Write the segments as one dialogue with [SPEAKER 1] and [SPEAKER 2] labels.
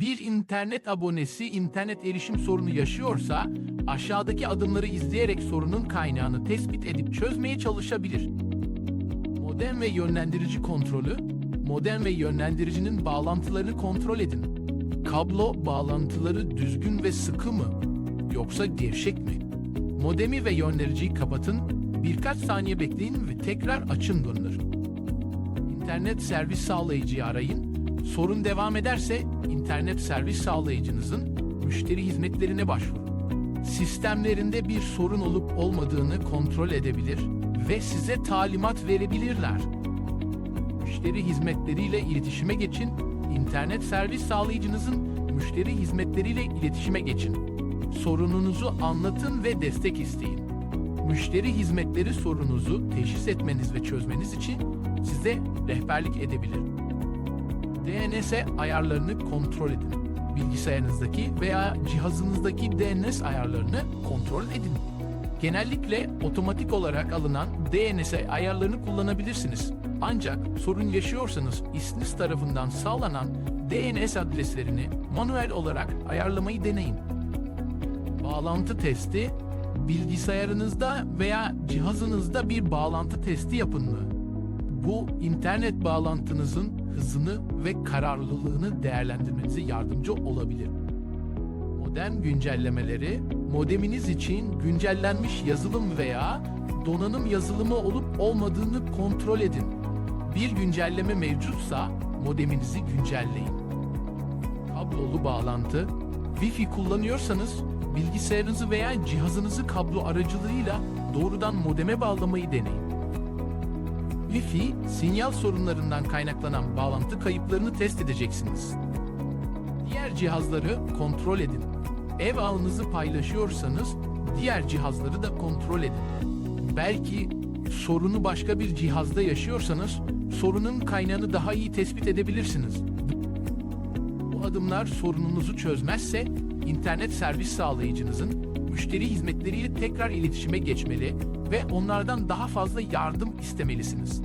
[SPEAKER 1] Bir internet abonesi internet erişim sorunu yaşıyorsa aşağıdaki adımları izleyerek sorunun kaynağını tespit edip çözmeye çalışabilir. Modem ve yönlendirici kontrolü, modem ve yönlendiricinin bağlantılarını kontrol edin. Kablo bağlantıları düzgün ve sıkı mı yoksa gevşek mi? Modemi ve yönlendiriciyi kapatın, birkaç saniye bekleyin ve tekrar açın dönülür. İnternet servis sağlayıcıyı arayın. Sorun devam ederse internet servis sağlayıcınızın müşteri hizmetlerine başvurun. Sistemlerinde bir sorun olup olmadığını kontrol edebilir ve size talimat verebilirler. Müşteri hizmetleriyle iletişime geçin. İnternet servis sağlayıcınızın müşteri hizmetleriyle iletişime geçin. Sorununuzu anlatın ve destek isteyin. Müşteri hizmetleri sorununuzu teşhis etmeniz ve çözmeniz için size rehberlik edebilir. DNS ayarlarını kontrol edin. Bilgisayarınızdaki veya cihazınızdaki DNS ayarlarını kontrol edin. Genellikle otomatik olarak alınan DNS ayarlarını kullanabilirsiniz. Ancak sorun yaşıyorsanız İSNİS tarafından sağlanan DNS adreslerini manuel olarak ayarlamayı deneyin. Bağlantı testi, bilgisayarınızda veya cihazınızda bir bağlantı testi yapın mı? Bu internet bağlantınızın hızını ve kararlılığını değerlendirmenize yardımcı olabilir. Modem güncellemeleri, modeminiz için güncellenmiş yazılım veya donanım yazılımı olup olmadığını kontrol edin. Bir güncelleme mevcutsa modeminizi güncelleyin. Kablolu bağlantı, Wi-Fi kullanıyorsanız bilgisayarınızı veya cihazınızı kablo aracılığıyla doğrudan modeme bağlamayı deneyin. Wi-Fi, sinyal sorunlarından kaynaklanan bağlantı kayıplarını test edeceksiniz. Diğer cihazları kontrol edin. Ev ağınızı paylaşıyorsanız diğer cihazları da kontrol edin. Belki sorunu başka bir cihazda yaşıyorsanız sorunun kaynağını daha iyi tespit edebilirsiniz. Bu adımlar sorununuzu çözmezse internet servis sağlayıcınızın müşteri hizmetleriyle tekrar iletişime geçmeli ve onlardan daha fazla yardım istemelisiniz.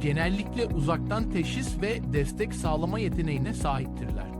[SPEAKER 1] Genellikle uzaktan teşhis ve destek sağlama yeteneğine sahiptirler.